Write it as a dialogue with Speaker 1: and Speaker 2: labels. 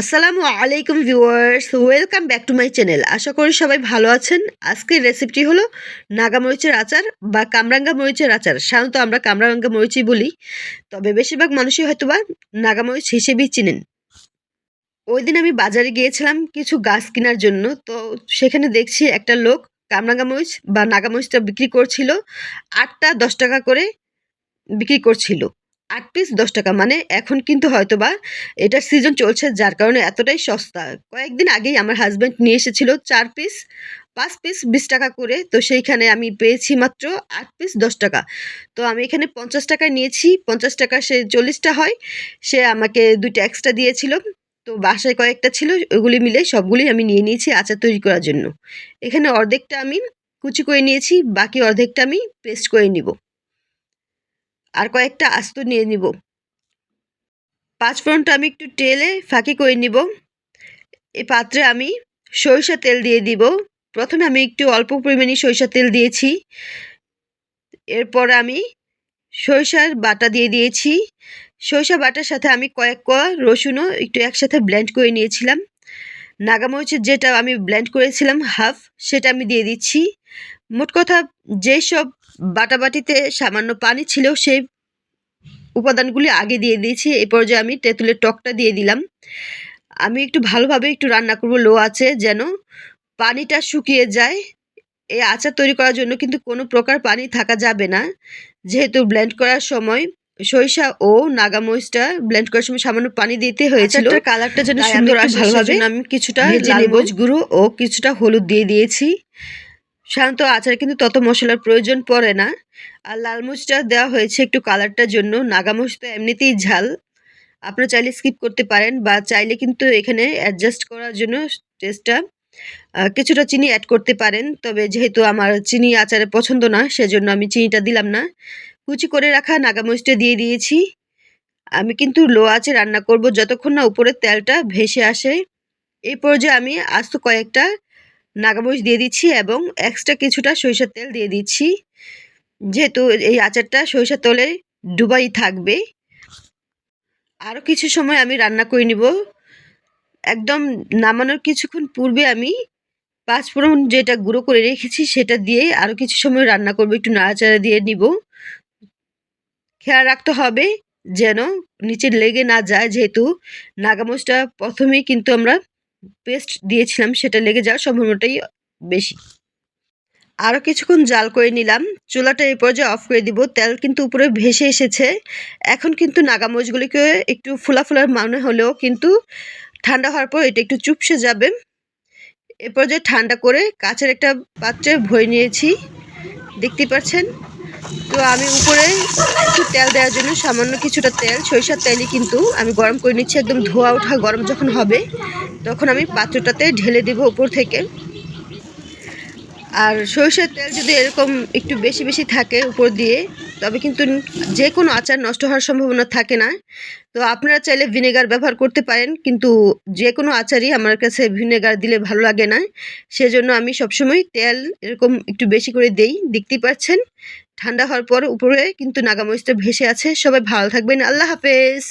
Speaker 1: আসসালামু আলাইকুম viewers, welcome back to my channel. আশা করি সবাই ভালো আছেন। আজকের রেসিপিটি হলো নাগা মরিচের আচার বা কামরাঙ্গা মরিচের আচার। সাধারণত আমরা কামরাঙ্গা মরিচই বলি, তবে বেশিরভাগ মানুষই হয়তো বা নাগা মরিচ হিসেবেই চিনেন। ওই দিন আমি বাজারে গিয়েছিলাম কিছু গাছ কেনার জন্য, তো সেখানে দেখছি একটা লোক কামরাঙ্গা মরিচ বা নাগা মরিচটা বিক্রি করছিল, আটটা দশ টাকা করে বিক্রি করছিল। আট পিস দশ টাকা। মানে এখন কিন্তু হয়তো বা এটার সিজন চলছে যার কারণে এতটাই সস্তা। কয়েকদিন আগেই আমার হাজব্যান্ড নিয়ে এসেছিল চার পিস পাঁচ পিস বিশ টাকা করে। তো সেইখানে আমি পেয়েছি মাত্র আট পিস দশ টাকা। তো আমি এখানে পঞ্চাশ টাকায় নিয়েছি। পঞ্চাশ টাকা সে চল্লিশটা হয়। সে আমাকে দুইটা এক্সট্রা দিয়েছিল। তো বাসায় কয়েকটা ছিল ওগুলি মিলে সবগুলি আমি নিয়ে নিয়েছি আচার তৈরি করার জন্য। এখানে অর্ধেকটা আমি কুচি করে নিয়েছি, বাকি অর্ধেকটা আমি পেস্ট করে নিব। আর কয়েকটা আস্ত নিয়ে নিব। পাঁচ ফোড়নটা আমি একটু তেলে ফাঁকি করে নিব। এই পাত্রে আমি সরিষা তেল দিয়ে দিব। প্রথমে আমি একটু অল্প পরিমাণে সরিষা তেল দিয়েছি। এরপর আমি সরিষার বাটা দিয়ে দিয়েছি। সরিষা বাটার সাথে আমি কয়েক কোয়া রসুনও একটু একসাথে ব্লেন্ড করে নিয়েছিলাম। নাগামরিচের যেটা আমি ব্লেন্ড করেছিলাম হাফ, সেটা আমি দিয়ে দিচ্ছি। মোট কথা যেসব বাটাবাটিতে সামান্য পানি ছিল সেই উপাদানগুলি আগে দিয়ে দিয়েছি। এই পর্যায়ে আমি তেঁতুলের টকটা দিয়ে দিলাম। আমি একটু ভালোভাবে একটু রান্না করব লো আছে যেন পানিটা শুকিয়ে যায়। এই আচার তৈরি করার জন্য কিন্তু কোনো প্রকার পানি থাকা যাবে না। যেহেতু ব্লেন্ড করার সময় সরিষা ও নাগামরিচটা ব্লেন্ড করার সময় সামান্য পানি দিতে হয়েছিল। কালারটা যেন সুন্দর আসে ভালোভাবে আমি কিছুটা লাল গুঁড়ো ও কিছুটা হলুদ দিয়ে দিয়েছি। সাধারণত আচারে, কিন্তু তত মশলার প্রয়োজন পড়ে না। আর লাল মরিচটা দেওয়া হয়েছে একটু কালারটার জন্য। নাগামরিচ তো এমনিতেই ঝাল। আপনারা চাইলে স্কিপ করতে পারেন বা চাইলে কিন্তু এখানে অ্যাডজাস্ট করার জন্য টেস্টটা কিছুটা চিনি অ্যাড করতে পারেন। তবে যেহেতু আমার চিনি আচারে পছন্দ না, সেজন্য আমি চিনিটা দিলাম না। কুচি করে রাখা নাগামরিচটা দিয়ে দিয়েছি। আমি কিন্তু লো আছে রান্না করব যতক্ষণ না উপরের তেলটা ভেসে আসে। এই পর্যায়ে আমি আস্ত কয়েকটা নাগামরিচ দিয়ে দিচ্ছি এবং এক্সট্রা কিছুটা সরিষার তেল দিয়ে দিচ্ছি। যেহেতু এই আচারটা সরিষার তেলে ডুবাই থাকবে। আরও কিছু সময় আমি রান্না করে নিব। একদম নামানোর কিছুক্ষণ পূর্বে আমি পাঁচফোড়ন যেটা গুঁড়ো করে রেখেছি সেটা দিয়ে আরও কিছু সময় রান্না করব, একটু নাড়াচাড়া দিয়ে নিব। খেয়াল রাখতে হবে যেন নিচে লেগে না যায়, যেহেতু নাগামরিচটা প্রথমেই কিন্তু আমরা পেস্ট দিয়েছিলাম, সেটা লেগে যাওয়ার সম্ভাবনাটাই বেশি। আরও কিছুক্ষণ জাল করে নিলাম। চুলাটা এই পর্যায়ে অফ করে দিব। তেল কিন্তু উপরে ভেসে এসেছে। এখন কিন্তু নাগা নাগামরিচগুলিকে একটু ফুলা ফুলার মনে হলেও কিন্তু ঠান্ডা হওয়ার পর এটা একটু চুপসে যাবে। এ পর্যায়ে ঠান্ডা করে কাছের একটা পাত্রে ভরে নিয়েছি। দেখতে পাচ্ছেন? তো আমি উপরে একটু তেল দেওয়ার জন্য সামান্য কিছুটা তেল, সরিষার তেলই কিন্তু আমি গরম করে নিচ্ছি। একদম ধোয়া ওঠা গরম যখন হবে, তখন আমি পাত্রটাতে ঢেলে দেবো উপর থেকে। আর সরিষার তেল যদি এরকম একটু বেশি বেশি থাকে উপর দিয়ে, তবে কিন্তু যে কোনো আচার নষ্ট হওয়ার সম্ভাবনা থাকে না। তো আপনারা চাইলে ভিনেগার ব্যবহার করতে পারেন, কিন্তু যে কোনো আচারই আমার কাছে ভিনেগার দিলে ভালো লাগে না। সেজন্য আমি সবসময় তেল এরকম একটু বেশি করে দেই। দেখতেই পাচ্ছেন? ঠান্ডা হওয়ার পর উপরে কিন্তু নাগামরিচটা ভেসে আছে। সবাই ভালো থাকবেন। আল্লাহ হাফেজ।